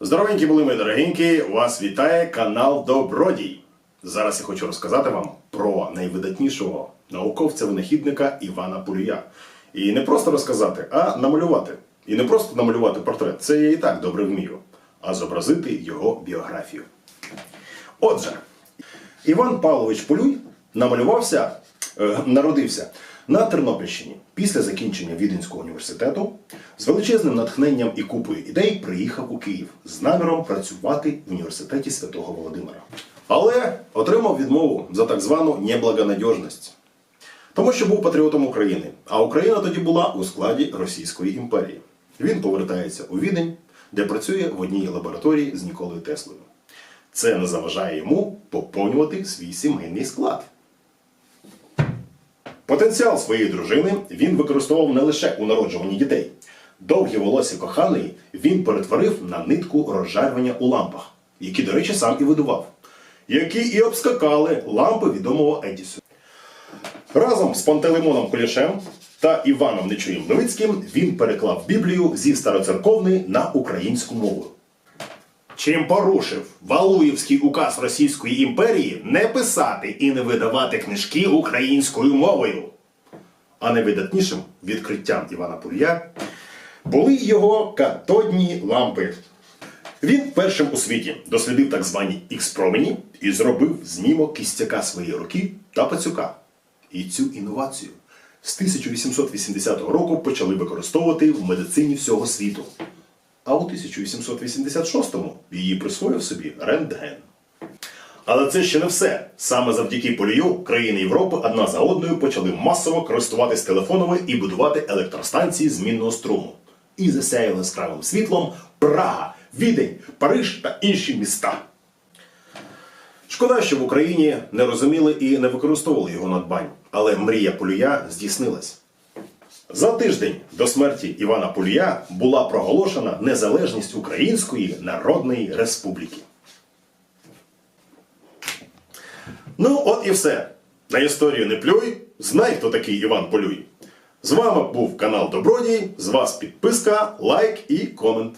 Здоровенькі були мої дорогенькі, вас вітає канал Добродій. Зараз я хочу розказати вам про найвидатнішого науковця-винахідника Івана Пулія. І не просто розказати, а намалювати. І не просто намалювати портрет, це я і так добре вмію, а зобразити його біографію. Отже, Іван Павлович Полюй намалювався, народився на Тернопільщині після закінчення Віденського університету. З величезним натхненням і купою ідей приїхав у Київ з наміром працювати в університеті Святого Володимира. Але отримав відмову за так звану неблагонадіжність. Тому що був патріотом України, а Україна тоді була у складі Російської імперії. Він повертається у Відень, де працює в одній лабораторії з Ніколою Теслою. Це не заважає йому поповнювати свій сімейний склад. Потенціал своєї дружини він використовував не лише у народжуванні дітей. Довгі волосся коханої він перетворив на нитку розжарювання у лампах, які, до речі, сам і видував, які і обскакали лампи відомого Едісона. Разом з Пантелеймоном Кулішем та Іваном Нечуєм Левицьким він переклав Біблію зі староцерковної на українську мову. Чим порушив Валуївський указ Російської імперії не писати і не видавати книжки українською мовою. А найвидатнішим відкриттям Івана Пур'я були його катодні лампи. Він першим у світі дослідив так звані ікс-промені і зробив знімок кістяка своєї руки та пацюка. І цю інновацію з 1880 року почали використовувати в медицині всього світу. А у 1886-му її присвоїв собі рентген. Але це ще не все. Саме завдяки полію країни Європи одна за одною почали масово користуватись телефонами і будувати електростанції змінного струму. І засяяли яскравим світлом Прага, Відень, Париж та інші міста. Шкода, що в Україні не розуміли і не використовували його надбань, але мрія Полія здійснилась. За тиждень до смерті Івана Пулія була проголошена незалежність Української Народної Республіки. Ну, от і все. На історію не плюй. Знай, хто такий Іван Полюй. З вами був канал Добродій. З вас підписка, лайк і комент.